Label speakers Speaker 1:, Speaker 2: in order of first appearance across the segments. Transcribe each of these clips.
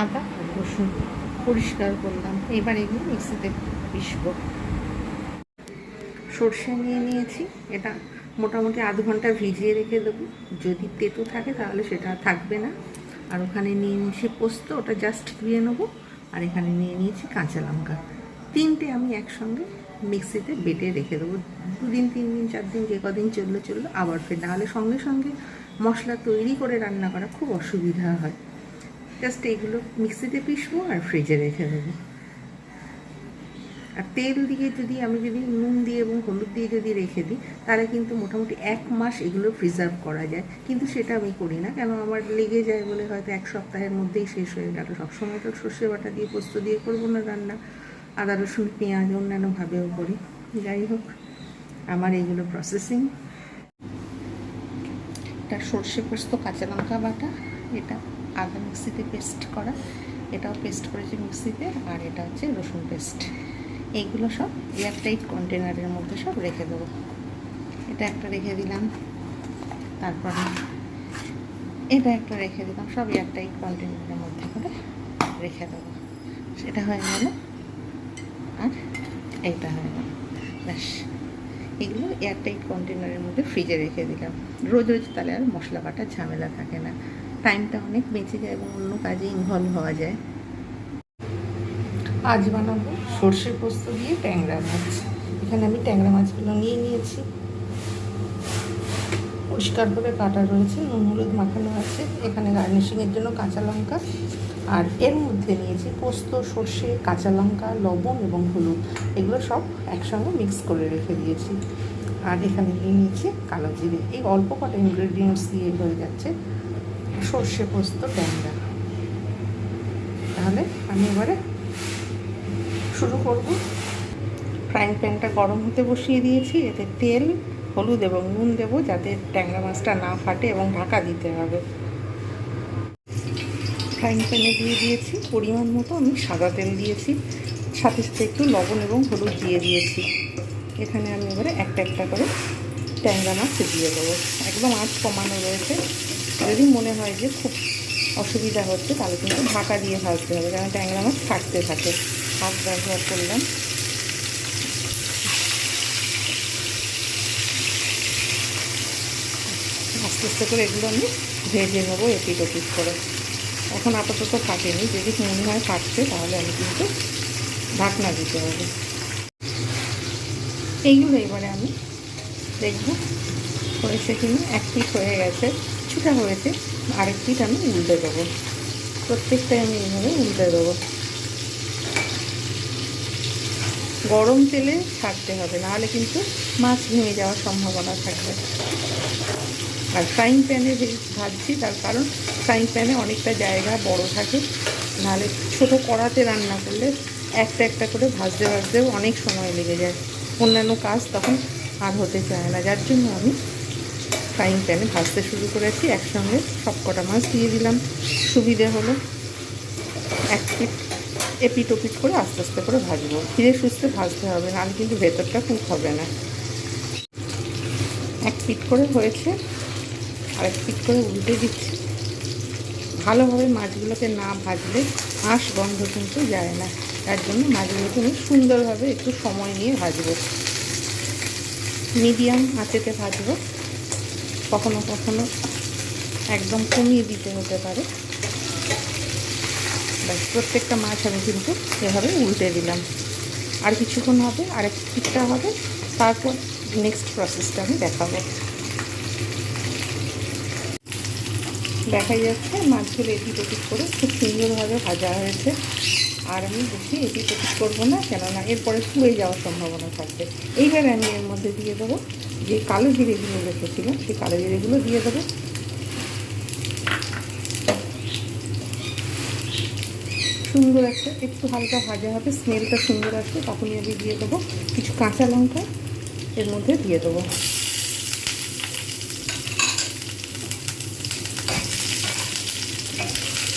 Speaker 1: আদা রসুন পরিষ্কার করলাম। এবার এগুলো মিক্সিতে পিসবো সর্ষে নিয়ে নিয়েছি। এটা মোটামুটি আধ ঘণ্টা ভিজিয়ে রেখে দেবো। যদি তেতো থাকে তাহলে সেটা থাকবে না। আর ওখানে নিয়ে নিয়েছি পোস্ত, ওটা জাস্ট ধুয়ে নেব। আর এখানে নিয়ে নিয়েছি কাঁচা লঙ্কা। তিনটে আমি একসঙ্গে মিক্সিতে বেটে রেখে দেবো। দুদিন, তিন দিন, চার দিন, যে কদিন চলল চলল আবার ফের। নাহলে সঙ্গে সঙ্গে মশলা তৈরি করে রান্না করা খুব অসুবিধা হয়। জাস্ট এগুলো মিক্সিতে পিসবো আর ফ্রিজে রেখে দেবো। আর তেল দিয়ে যদি আমি যদি নুন দিয়ে এবং হলুদ দিয়ে যদি রেখে দিই, তাহলে কিন্তু মোটামুটি এক মাস এগুলো প্রিজার্ভ করা যায়। কিন্তু সেটা আমি করি না, কেন আমার লেগে যায় বলে হয়তো এক সপ্তাহের মধ্যেই শেষ হয়ে গেল। সবসময় তো সর্ষে বাটা দিয়ে পোস্ত দিয়ে করব না রান্না। আদা, রসুন, পেঁয়াজ অন্যান্যভাবেও করি। যাই হোক, আমার এইগুলো প্রসেসিং এটা সর্ষে পোস্ত কাঁচা লঙ্কা বাটা, এটা। আদা মিক্সিতে পেস্ট করা। এটাও পেস্ট করেছি মিক্সিতে, আর এটা হচ্ছে রসুন পেস্ট। এইগুলো সব এয়ারটাইট কন্টেনারের মধ্যে সব রেখে দেবো। এটা একটা রেখে দিলাম। তারপর এটা একটা রেখে দিলাম, সব এয়ারটাইট কন্টেনারের মধ্যে করে রেখে দেবো। সেটা হয়ে গেল। আর এইটা হয়ে গেল। ব্যাস। এগুলো এয়ারটাইট কন্টেনারের মধ্যে ফ্রিজে রেখে দিলাম। রোজ রোজ তাহলে আর মশলা বাটার ঝামেলা থাকে না। টাইমটা অনেক বেঁচে যায় এবং অন্য কাজে ইনভলভ হওয়া যায়। আজ বানাবো সর্ষে পোস্ত দিয়ে ট্যাংরা মাছ। এখানে আমি ট্যাংরা মাছগুলো নিয়ে নিয়েছি। পরিষ্কার করে কাটা রয়েছে, নুন, হলুদ মাখানো আছে। এখানে গার্নিশিংয়ের জন্য কাঁচা লঙ্কা। আর এর মধ্যে নিয়েছি পোস্ত, সর্ষে, কাঁচা লঙ্কা, লবণ এবং হলুদ। এগুলো সব একসঙ্গে মিক্স করে রেখে দিয়েছি। আর এখানে নিয়ে নিয়েছি কালো জিরে। এই অল্প কটা ইনগ্রেডিয়েন্টস দিয়ে হয়ে যাচ্ছে। সর্ষে পোস্ত ট্যাংরা। তাহলে আমি এবারে শুরু করব। ফ্রাইং প্যানটা গরম হতে বসিয়ে দিয়েছি, এতে তেল, হলুদ এবং নুন দেবো যাতে ট্যাংরা মাছটা না ফাটে এবং ঢাকা দিতে হবে। ফ্রাইং প্যানে দিয়ে দিয়েছি পরিমাণ মতো, আমি সাদা তেল দিয়েছি। সাথে সাথে একটু লবণ এবং হলুদ দিয়ে দিয়েছি। এখানে আমি এবারে একটা একটা করে ট্যাংরা মাছ দিয়ে দেবো। একদম আঁচ কমানো রয়েছে। যদি মনে হয় যে খুব অসুবিধা হচ্ছে, তাহলে কিন্তু ঢাকা দিয়ে ভাজতে হবে, কারণ ট্যাংরা মাছ ফাটতে থাকে। হাত ব্যবহার করলাম। আস্তে আস্তে করে এগুলো আমি ভেজে নেব এপিট ওপিট করে। এখন আপাতত ফাটেনি, যদি মনে হয় ফাটছে, তাহলে আমি কিন্তু ঢাকনা দিতে হবে। এইগুলো এবারে আমি দেখব হয়েছে কিনা, এক পিঠ হয়ে গেছে। কিছুটা হয়েছে আরেক আমি উল্টে দেবো। প্রত্যেকটাই আমি এইভাবে উল্টে দেবো। গরম তেলে ছাড়তে হবে, নাহলে কিন্তু মাছ ভেঙে যাওয়ার সম্ভাবনা থাকবে। আর ফ্রাইং প্যানে ভাজছি, তার কারণ ফ্রাইং প্যানে অনেকটা জায়গা বড় থাকে। নাহলে ছোটো কড়াতে রান্না করলে একটা একটা করে ভাজতে ভাজতেও অনেক সময় লেগে যায়। অন্যান্য কাজ তখন আর হতে চায় না, যার জন্য আমি ফ্রাইং প্যানে ভাজতে শুরু করেছি, একসঙ্গে সব কটা মাছ দিয়ে দিলাম। সুবিধে হলো এক পিট এপিট ওপিট করে আস্তে আস্তে করে ভাজবো। ধীরে সুস্থে ভাজতে হবে নাহলে কিন্তু ভেতরটা কুক হবে না। এক পিট করে হয়েছে আর এক পিট করে উল্টে দিচ্ছি। ভালোভাবে মাছগুলোকে না ভাজলে আঁশ গন্ধ কিন্তু যায় না। তার জন্য মাছগুলোকে আমি সুন্দরভাবে একটু সময় নিয়ে ভাজবো। মিডিয়াম আঁচেতে ভাজবো। কখনো কখনো একদম কমিয়ে দিতে হতে পারে। ব্যাস, প্রত্যেকটা মাছ আমি কিন্তু এভাবে উল্টে দিলাম। আর কিছুক্ষণ হবে আরেক পিঠটা হবে, তারপর নেক্সট প্রসেসটা আমি দেখাবো। দেখা যাচ্ছে, মাছগুলো এপিট ওপিট করে খুব সুন্দরভাবে ভাজা হয়েছে। আর আমি বেশি এপিট ওপিট করব না, কেননা এরপরে পুড়ে যাওয়ার সম্ভাবনা থাকবে। এইভাবে আমি এর মধ্যে দিয়ে দেবো। যে কালো জিরেগুলো রেখেছিলাম সেই কালো জিরেগুলো দিয়ে দেবো। সুন্দর একটা, একটু হালকা ভাজা হবে, স্মেলটা সুন্দর আসবে, তখনই আমি দিয়ে দেবো কিছু কাঁচা লঙ্কা, এর মধ্যে দিয়ে দেবো।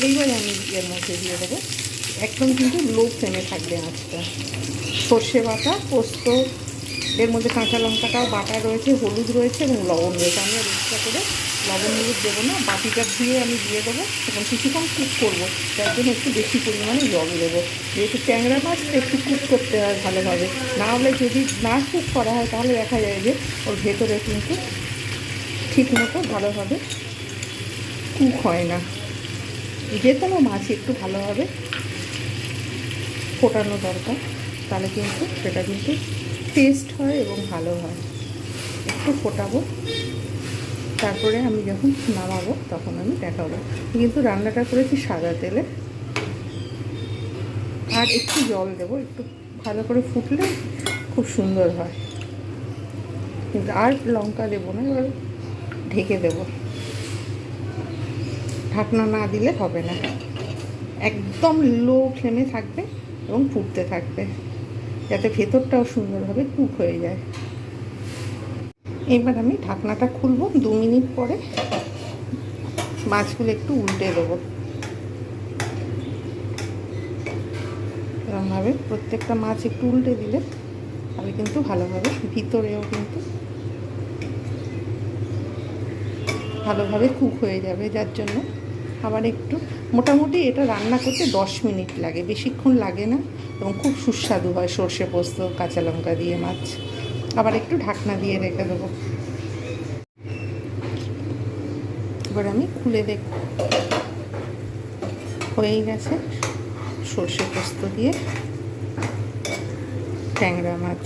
Speaker 1: এইবারে আমি এর মধ্যে দিয়ে দেবো। একদম কিন্তু লো ফ্লেমে থাকবে আঁচটা। সর্ষে বাটা, পোস্ত এর মধ্যে কাঁচা লঙ্কাটাও বাটা রয়েছে, হলুদ রয়েছে এবং লবণ রয়েছে। আমি আর এক্সট্রা করে লবণ হলুদ দেবো না, বাটিটা ধুয়ে আমি দিয়ে দেবো এবং কিছুক্ষণ কুক করব তার জন্য একটু বেশি পরিমাণে জল দেবো। যেহেতু ট্যাংরা মাছ একটু কুক করতে হয় ভালোভাবে। না হলে যদি না কুক করা হয়, তাহলে দেখা যায় যে ওর ভেতরে কিন্তু ঠিক মতো ভালোভাবে কুক হয় না। যে কোনো মাছ একটু ভালোভাবে ফোটানো দরকার, তাহলে কিন্তু সেটা কিন্তু টেস্ট হয় এবং ভালো হয়। একটু ফোটাবো। তারপরে আমি যখন নামাবো, তখন আমি দেখাবো। কিন্তু রান্নাটা করেছি সাদা তেলে। আর একটু জল দেবো, একটু ভালো করে ফুটলে খুব সুন্দর হয়। কিন্তু আর লঙ্কা দেবো না, এবার ঢেকে দেবো। ঢাকনা না দিলে হবে না। একদম লো ফ্লেমে থাকবে এবং ফুটতে থাকবে। যাতে ভেতরটাও সুন্দরভাবে কুক হয়ে যায়। এবার আমি ঢাকনাটা খুলবো, দু মিনিট পরে মাছগুলো একটু উল্টে দেবো। এরকমভাবে প্রত্যেকটা মাছ একটু উল্টে দিলে তাহলে কিন্তু ভালোভাবে, ভিতরেও কিন্তু ভালোভাবে কুক হয়ে যাবে, যার জন্য আবার একটু মোটামুটি এটা রান্না করতে দশ মিনিট লাগে, বেশিক্ষণ লাগে না এবং খুব সুস্বাদু হয় সর্ষে পোস্ত, কাঁচা লঙ্কা দিয়ে মাছ। আবার একটু ঢাকনা দিয়ে রেখে দেবো। এবার আমি খুলে দেখ হয়েই গেছে সর্ষে পোস্ত দিয়ে ট্যাংরা মাছ।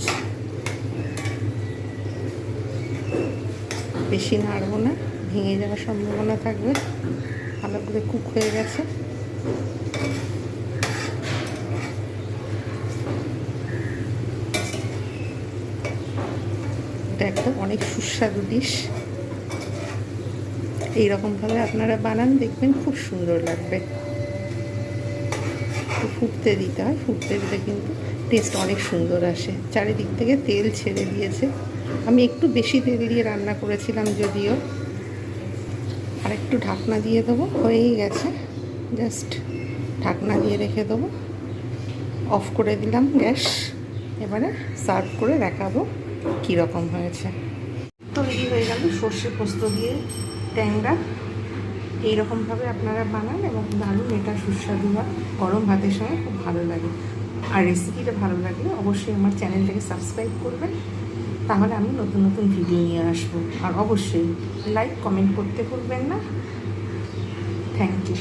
Speaker 1: বেশি নাড়বো না, ভেঙে যাওয়ার সম্ভাবনা থাকবে। ভালো করে কুক হয়ে গেছে। এটা একটা অনেক সুস্বাদু ডিশ এইরকমভাবে আপনারা বানান, দেখবেন খুব সুন্দর লাগবে। ফুটতে দিতে হয়, ফুটতে দিলে কিন্তু টেস্ট অনেক সুন্দর আসে। চারিদিক থেকে তেল ছেড়ে দিয়েছে। আমি একটু বেশি তেল দিয়ে রান্না করেছিলাম যদিও। আর একটু ঢাকনা দিয়ে দেবো। হয়েই গেছে। জাস্ট ঢাকনা দিয়ে রেখে দেবো। অফ করে দিলাম গ্যাস। এবারে সার্ভ করে দেখাবো কীরকম হয়েছে। তৈরি হয়ে গেল সর্ষে পোস্ত দিয়ে ট্যাংরা। এইরকমভাবে আপনারা বানান এবং দারুণ এটা সুস্বাদু হয়। গরম ভাতের সঙ্গে খুব ভালো লাগে। আর রেসিপিটা ভালো লাগলে অবশ্যই আমার চ্যানেলটাকে সাবস্ক্রাইব করবেন। তাহলে আমি নতুন নতুন ভিডিও নিয়ে আসব। আর অবশ্যই লাইক কমেন্ট করতে ভুলবেন না। Thank you